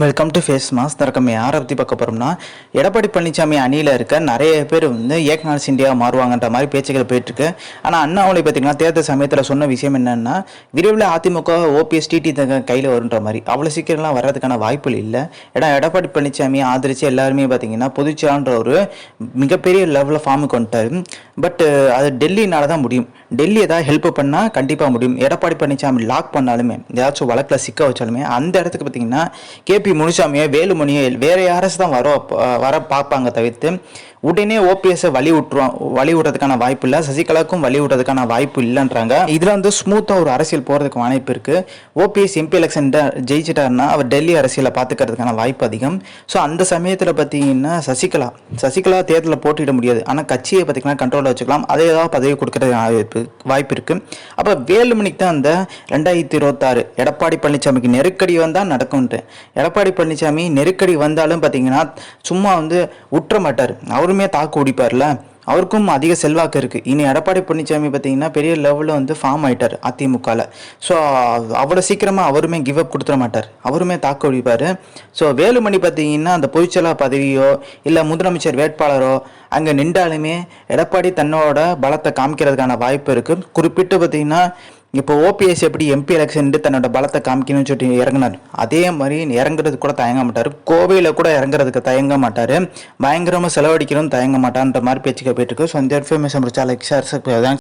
Welcome to face mass தரக்கம் யாரை பற்றி பார்க்க போகிறோம்னா எடப்பாடி பழனிசாமி அணியில் இருக்க நிறைய பேர் வந்து ஏக்நாத் இந்தியா மாறுவாங்கன்ற மாதிரி பேச்சுக்கள் போயிட்டுருக்கு. ஆனால் அண்ணாமலை பார்த்தீங்கன்னா தேர்தல் சமயத்தில் சொன்ன விஷயம் என்னென்னா விரைவில் அதிமுக ஓபிஎஸ் டிடி கையில் வருன்ற மாதிரி. அவ்வளோ சீக்கிரம்லாம் வர்றதுக்கான வாய்ப்புகள் இல்லை. ஏன்னா எடப்பாடி பழனிசாமி ஆதரித்து எல்லாருமே பார்த்திங்கன்னா பொதுச்சான்ற ஒரு மிகப்பெரிய லெவலில் ஃபார்முக்கு வந்துட்டார் பட் uh, அது டெல்லினால தான் முடியும். டெல்லி ஏதாவது ஹெல்ப் பண்ணால் கண்டிப்பாக முடியும். எடப்பாடி பழனிசாமி லாக் பண்ணாலுமே ஏதாச்சும் வழக்கில் சிக்க வச்சாலுமே அந்த இடத்துக்கு பார்த்தீங்கன்னா கேபி முனுசாமியோ வேலுமணியோ வேறு யாராச்சும் தான் வர வர பார்ப்பாங்க தவிர்த்து உடனே ஓபிஎஸ்ஸை வழி விட்டுருவான் வழி விடுறதுக்கான வாய்ப்பு இல்லை. சசிகலாவுக்கும் வழி விடுறதுக்கான வாய்ப்பு இல்லைன்றாங்க. இதில் வந்து ஸ்மூத்தாக ஒரு அரசியல் போகிறதுக்கு வாய்ப்பு இருக்குது ஓபிஎஸ் எம்பி எலெக்ஷன் ஜெயிச்சிட்டாருன்னா அவர் டெல்லி அரசியலை பார்த்துக்கிறதுக்கான வாய்ப்பு அதிகம். ஸோ அந்த சமயத்தில் பார்த்தீங்கன்னா சசிகலா சசிகலா தேர்தலில் போட்டியிட முடியாது. ஆனால் கட்சியை பார்த்தீங்கன்னா கண்ட்ரோலில் வச்சுக்கலாம். அதே ஏதாவது பதவி கொடுக்கறது வாய்ப்பு வாய்ப்பு இருக்குது அப்போ வேலுமணிக்கு தான் அந்த ரெண்டாயிரத்தி இருபத்தாறு எடப்பாடி பழனிசாமிக்கு நெருக்கடி வந்தால் நடக்கும்ன்ட்டு. எடப்பாடி பழனிசாமி நெருக்கடி வந்தாலும் பார்த்தீங்கன்னா சும்மா வந்து உற்ற மாட்டார் அவர் அவருமே தாக்கு ஓடிப்பார்ல? அவருக்கும் அதிக செல்வாக்கு இருக்குது இனி எடப்பாடி பழனிசாமி பார்த்தீங்கன்னா பெரிய லெவலில் வந்து ஃபார்ம் ஆயிட்டார் அதிமுகவில் ஸோ அவ்வளோ சீக்கிரமாக அவருமே கிவ் அப் கொடுத்துட மாட்டார். அவருமே தாக்கு ஒழிப்பார் ஸோ வேலுமணி பார்த்தீங்கன்னா அந்த பொதுச்செயலாளர் பதவியோ இல்லை முதலமைச்சர் வேட்பாளரோ அங்கே நின்றாலுமே எடப்பாடி தன்னோட பலத்தை காமிக்கிறதுக்கான வாய்ப்பு இருக்குது குறிப்பிட்டு பார்த்தீங்கன்னா இப்போ ஓபிஎஸ் எப்படி எம்பி எலெக்ஷன் தன்னோட பலத்தை காமிக்கணும்னு சொல்லிட்டு இறங்கினார். அதே மாதிரி இறங்குறது கூட தயங்க மாட்டார். கோவையில் கூட இறங்குறதுக்கு தயங்க மாட்டார். பயங்கரமாக செலவழிக்கணும் தயங்க மாட்டான்ற மாதிரி பேச்சுக்க போயிட்டு இருக்கு. ஸோ இந்த இன்ஃபர்மேஷன் முடிச்சா லைக் ஷேர்